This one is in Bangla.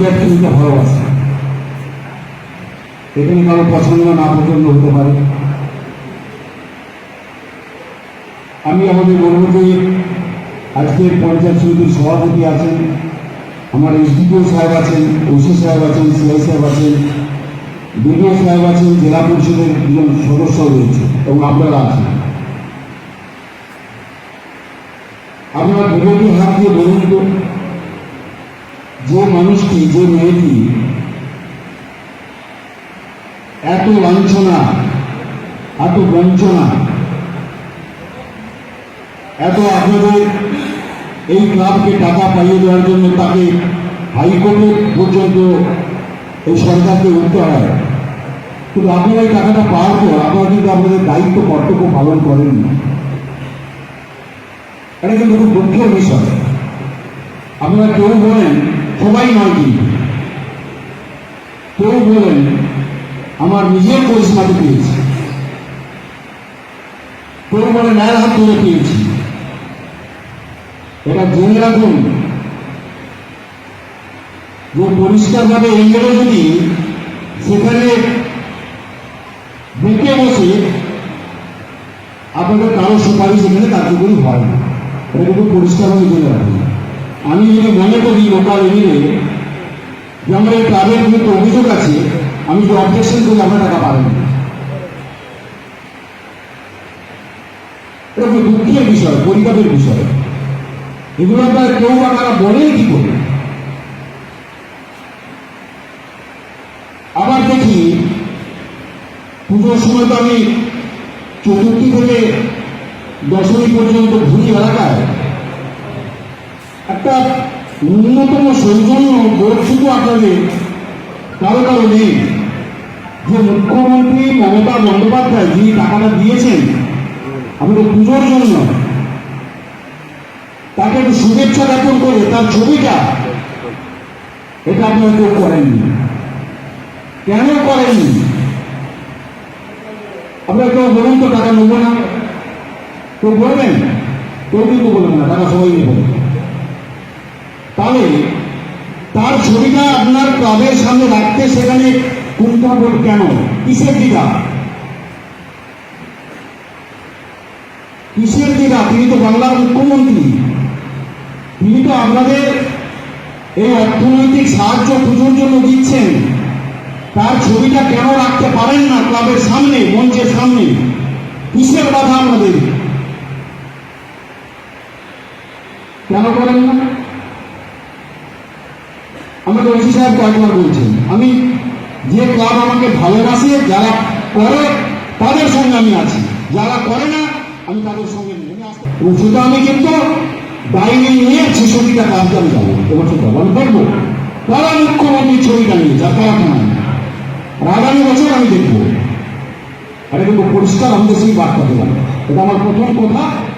ব্যক্তিকে ভালোবাসে। এখানে কারও পছন্দ না পছন্দ হতে পারে। আমি আমাদের বলব যে আজকের পঞ্চায়েত সমিতির সভাপতি আছেন, আমার এসডিপিও সাহেব আছেন, ওসি সাহেব আছেন, সিআই সাহেব আছেন, বিডিও সাহেব আছেন, জেলা পরিষদের দুজন সদস্য রয়েছে এবং আপনারা আছেন। আপনারা বিরোধী হাত দিয়ে বলুন তো যে মানুষটি, যে মেয়েটি এত লাঞ্ছনা, এত বঞ্চনা, এত আপনাদের এই ক্লাবকে টাকা পাইয়ে দেওয়ার জন্য তাকে হাইকোর্টে পর্যন্ত এই সরকারকে উঠতে হয়। কিন্তু আপনারা এই টাকাটা পাওয়ার পর আপনারা কিন্তু আপনাদের দায়িত্ব, কর্তব্য পালন করেননি। এটা কিন্তু খুব দুঃখের বিষয়। আপনারা কেউ বলেন সবাই নয় কিন্তু। কেউ বলেন, আমার নিজের পরিসীমাতে পেয়েছি। কেউ বলে ন্যায় হাত ধরে পেয়েছি। এটা জেনে রাখুন, যে পরিষ্কারভাবে এই গেলে যদি সেখানে বুকে বসে আপনাদের কারও সুপারিশ এখানে কার্যকরী হয় না, এটা কিন্তু পরিষ্কারভাবে জেনে রাখুন। আমি যদি মনে করি লোকাল এরিয়ে যে আমার এই ক্লাবের বিরুদ্ধে অভিযোগ আছে, আমি যদি অবজেকশন করি আমরা টাকা পাবেন এটা খুব দুঃখের বিষয়, পরিতাপের বিষয়। এগুলো আপনারা কেউ বা তারা বলেন কি করে? আবার দেখি, পুজোর সময় তো আমি চতুর্থী থেকে দশমী পর্যন্ত ঘুরি এলাকায়। একটা ন্যূনতম সৌজন্য বোধ শুধু আপনাদের, কারও কারও নেই। যে মুখ্যমন্ত্রী মমতা বন্দ্যোপাধ্যায় যিনি টাকাটা দিয়েছেন আমাদের পুজোর জন্য, তাকে একটু শুভেচ্ছা জ্ঞাপন করে তার ছবিটা, এটা আপনারা কেউ করেননি। কেন করেননি? আপনারা কেউ বলুন তো টাকা নেব না? কেউ বলবেন? কেউ কিন্তু বলবেন না, টাকা সবাই নেবেন তাহলে তার ছবিটা আপনার ক্লাবের সামনে রাখতে সেখানে বল কেন? কিসের দিদা? কিসের দিদা? তিনি তো বাংলার মুখ্যমন্ত্রী। তিনি তো আপনাদের এই অর্থনৈতিক সাহায্য পুজোর জন্য দিচ্ছেন। তার ছবিটা কেন রাখতে পারেন না ক্লাবের সামনে, মঞ্চের সামনে? কিসের বাধা আমাদের? কেন করেন না? আমাকে ওসি সাহেব কয়েকবার বলছেন আমি যে ক্লাব আমাকে ভালোবাসে, যারা করে, তাদের সঙ্গে আমি আছি। যারা করে না, আমি তাদের সঙ্গে নেই। আমি আমি কিন্তু বাইরে নিয়ে ছেষট্টিটা ক্লাবকে আমি যাব। এবছর যাব আমি দেখব। তারা মুখ্যমন্ত্রীর ছবিটা নিয়ে যাতায়াত আর আগামী বছর আমি দেখব। এটা কিন্তু পরিষ্কার আমাদের সেই বার্তা দিলাম। এটা আমার প্রথম কথা।